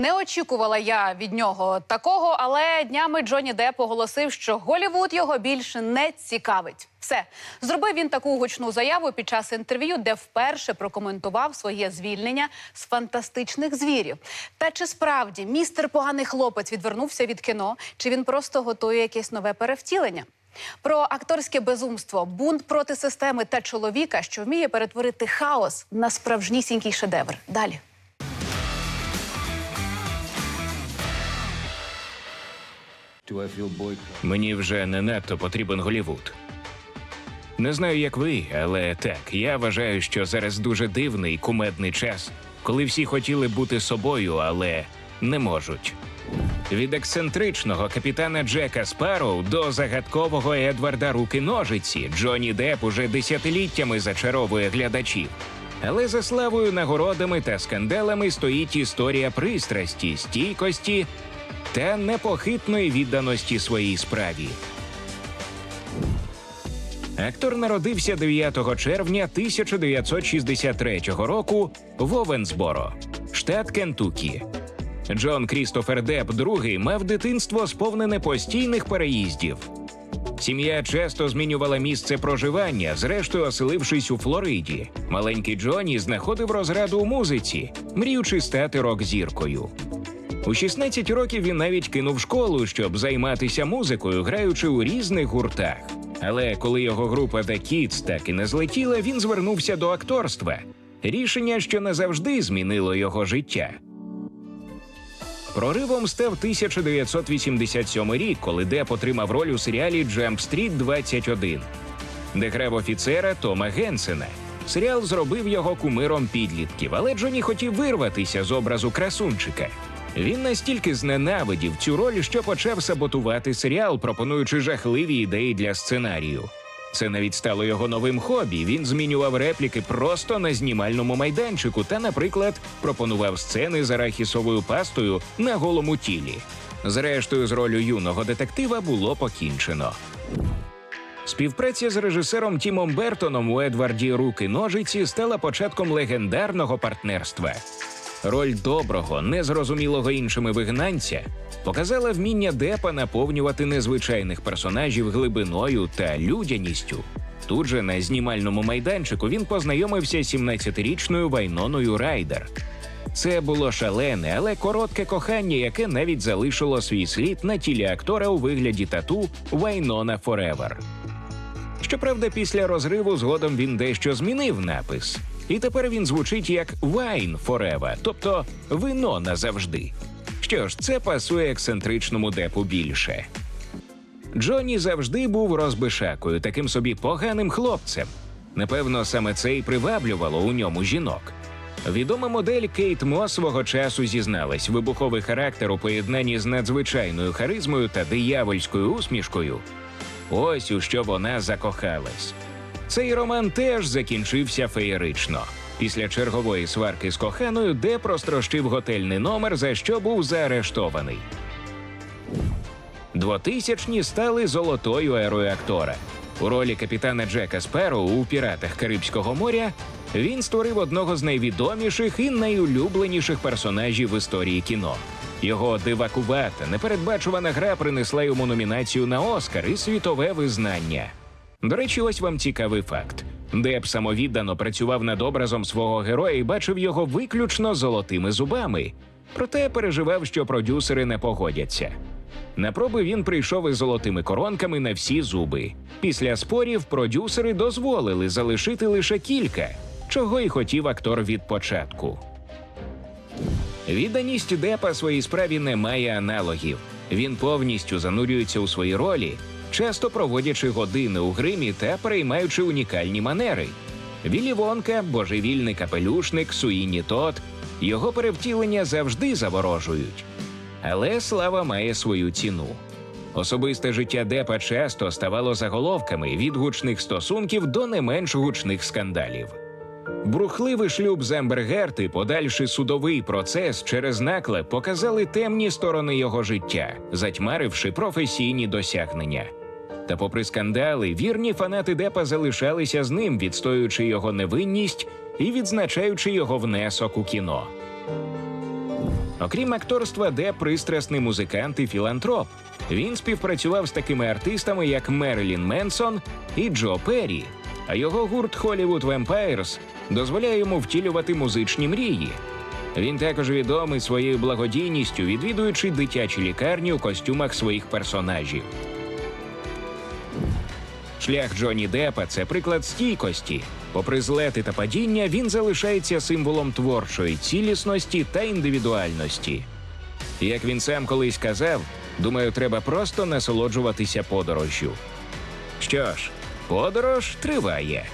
Не очікувала я від нього такого, але днями Джонні Депп оголосив, що Голівуд його більше не цікавить. Все зробив він таку гучну заяву під час інтерв'ю, де вперше прокоментував своє звільнення з фантастичних звірів. Та чи справді містер поганий хлопець відвернувся від кіно, чи він просто готує якесь нове перевтілення? Про акторське безумство, бунт проти системи та чоловіка, що вміє перетворити хаос на справжнісінький шедевр. Далі. Мені вже не надто потрібен Голівуд. Не знаю, як ви, але так, я вважаю, що зараз дуже дивний кумедний час, коли всі хотіли бути собою, але не можуть. Від ексцентричного капітана Джека Спарроу до загадкового Едварда Руки Ножиці Джонні Депп уже десятиліттями зачаровує глядачів. Але за славою, нагородами та скандалами стоїть історія пристрасті, стійкості та непохитної відданості своїй справі. Актор народився 9 червня 1963 року в Овенсборо, штат Кентукі. Джон Крістофер Депп II мав дитинство сповнене постійних переїздів. Сім'я часто змінювала місце проживання, зрештою оселившись у Флориді. Маленький Джонні знаходив розраду у музиці, мріючи стати рок-зіркою. У 16 років він навіть кинув школу, щоб займатися музикою, граючи у різних гуртах. Але коли його група The Kids так і не злетіла, він звернувся до акторства. Рішення, що назавжди змінило його життя. Проривом став 1987 рік, коли Деп отримав роль у серіалі Jump Street 21, де грав офіцера Тома Генсена. Серіал зробив його кумиром підлітків, але Джоні хотів вирватися з образу красунчика. Він настільки зненавидів цю роль, що почав саботувати серіал, пропонуючи жахливі ідеї для сценарію. Це навіть стало його новим хобі. Він змінював репліки просто на знімальному майданчику та, наприклад, пропонував сцени з арахісовою пастою на голому тілі. Зрештою, з ролью юного детектива було покінчено. Співпраця з режисером Тімом Бертоном у Едварді Руки Ножиці стала початком легендарного партнерства. Роль доброго, незрозумілого іншими вигнанця показала вміння Депа наповнювати незвичайних персонажів глибиною та людяністю. Тут же на знімальному майданчику він познайомився з 17-річною Вайноною Райдер. Це було шалене, але коротке кохання, яке навіть залишило свій слід на тілі актора у вигляді тату Вайнона Форевер. Щоправда, після розриву згодом він дещо змінив напис. І тепер він звучить як Wine Forever, тобто вино назавжди. Що ж, це пасує ексцентричному депу більше. Джонні завжди був розбишакою, таким собі поганим хлопцем. Напевно, саме це й приваблювало у ньому жінок. Відома модель Кейт Мос свого часу зізналась, вибуховий характер у поєднанні з надзвичайною харизмою та диявольською усмішкою. Ось у що вона закохалась. Цей роман теж закінчився феєрично. Після чергової сварки з коханою, де прострощив готельний номер, за що був заарештований. Двотисячні стали золотою ерою актора. У ролі капітана Джека Сперо у піратах Карибського моря він створив одного з найвідоміших і найулюбленіших персонажів в історії кіно. Його дивакувата, непередбачувана гра принесла йому номінацію на Оскар і світове визнання. До речі, ось вам цікавий факт. Деп самовіддано працював над образом свого героя і бачив його виключно золотими зубами. Проте переживав, що продюсери не погодяться. На проби він прийшов із золотими коронками на всі зуби. Після спорів продюсери дозволили залишити лише кілька, чого й хотів актор від початку. Відданість Депа своїй справі не має аналогів. Він повністю занурюється у свої ролі, часто проводячи години у гримі та переймаючи унікальні манери. Віллі Вонка, божевільний капелюшник, Суїні Тот. Його перевтілення завжди заворожують. Але слава має свою ціну. Особисте життя Депа часто ставало заголовками від гучних стосунків до не менш гучних скандалів. Брухливий шлюб з Ембер Герт і подальший судовий процес через наклеп показали темні сторони його життя, затьмаривши професійні досягнення. Та, попри скандали, вірні фанати Депа залишалися з ним, відстоюючи його невинність і відзначаючи його внесок у кіно. Окрім акторства, Деп пристрасний музикант і філантроп. Він співпрацював з такими артистами, як Мерлін Менсон і Джо Перрі. А його гурт Hollywood Vampires дозволяє йому втілювати музичні мрії. Він також відомий своєю благодійністю, відвідуючи дитячі лікарні у костюмах своїх персонажів. Шлях Джонні Деппа – це приклад стійкості. Попри злети та падіння, він залишається символом творчої цілісності та індивідуальності. Як він сам колись казав, думаю, треба просто насолоджуватися подорожжю. Що ж, подорож триває.